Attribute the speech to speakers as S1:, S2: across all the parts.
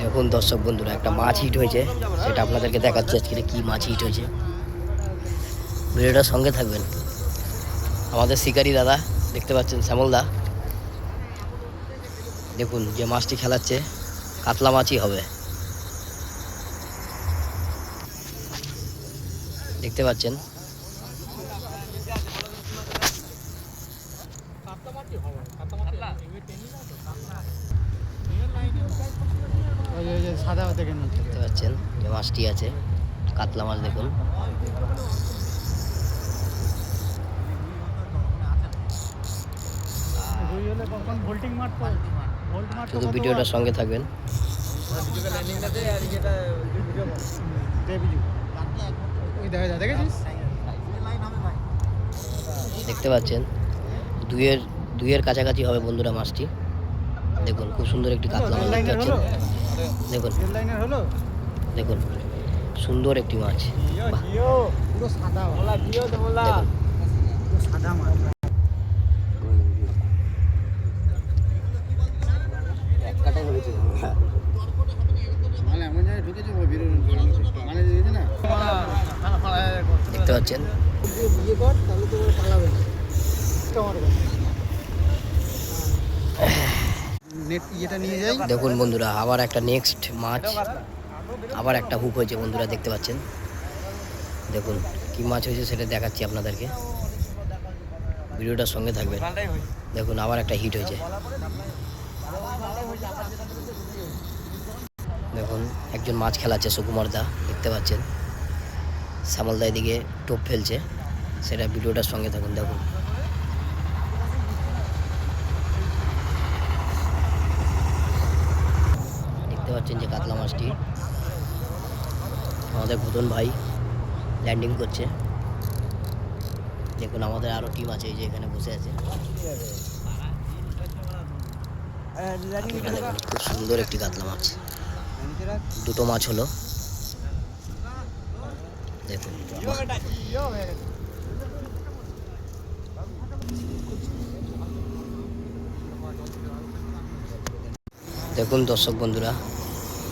S1: দেখুন দর্শক বন্ধুরা, একটা মাছ হিট হয়েছে। সেটা আপনাদেরকে দেখাচ্ছি আজকে কী মাছ হিট হয়েছে। ভিডিওটার সঙ্গে থাকবেন। আমাদের শিকারি দাদা, দেখতে পাচ্ছেন শ্যামল দা। দেখুন যে মাছটি খেলাচ্ছে, কাতলা মাছই হবে। দেখতে পাচ্ছেন।
S2: যে সাদা
S1: দেখতে পাচ্ছেন যে মাছটি আছে কাতলা মাছ দেখুন। শুধু ভিডিওটার সঙ্গে থাকবেন। দেখতে পাচ্ছেন দুইয়ের দুইয়ের কাছাকাছি হবে বন্ধুরা মাছটি। দেখুন, খুব সুন্দর একটি কাতলা মাছ দেখতে পাচ্ছেন। দেখুন দেখুন, সুন্দর একটি মাছ। দেখতে পাচ্ছেন।
S2: বিয়ে কর
S1: দেখুন বন্ধুরা, আবার একটা নেক্সট মাছ, আবার একটা হুক হয়েছে বন্ধুরা, দেখতে পাচ্ছেন? দেখুন কি মাছ হয়েছে সেটা দেখাচ্ছি আপনাদেরকে। ভিডিওটার সঙ্গে থাকবেন। দেখুন আবার একটা হিট হয়েছে। দেখুন, একজন মাছ খেলাচ্ছে সুকুমার দা দেখতে পাচ্ছেন? শ্যামলদা এদিকে টোপ ফেলছে। সেটা ভিডিওটার সঙ্গে থাকুন, দেখুন দেখতে পাচ্ছেন যে কাতলা মাছটি। আমাদের ভূতন ভাই ল্যান্ডিং করছে। দেখুন, আমাদের আরও টিম আছে যে এখানে বসে আছে। খুব সুন্দর একটি কাতলা মাছ। দুটো মাছ হলো। দেখুন দেখুন দর্শক বন্ধুরা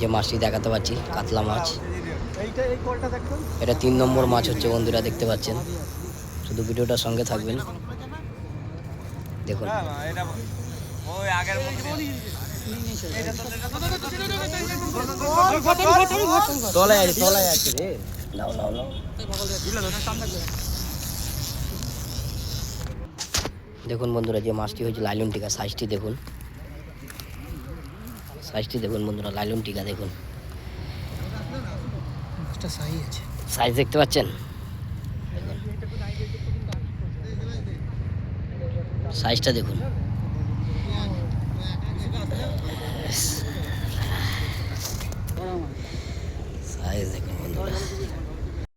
S1: যে মাছটি দেখাতে পাচ্ছি কাতলা মাছ। এটা তিন নম্বর মাছ হচ্ছে বন্ধুরা দেখতে পাচ্ছেন। শুধু ভিডিওটার সঙ্গে থাকবেন। দেখুন। তলায় আছে তলায় আছে রে। নাও নাও নাও। দেখুন বন্ধুরা যে মাছটি হয়েছে লাইলন টিকা সাইজটি দেখুন। সাইজটি দেখুন বন্ধুরা লাইলন টিকা দেখুন। সাইজ দেখতে পাচ্ছেন? সাইজটা দেখুন।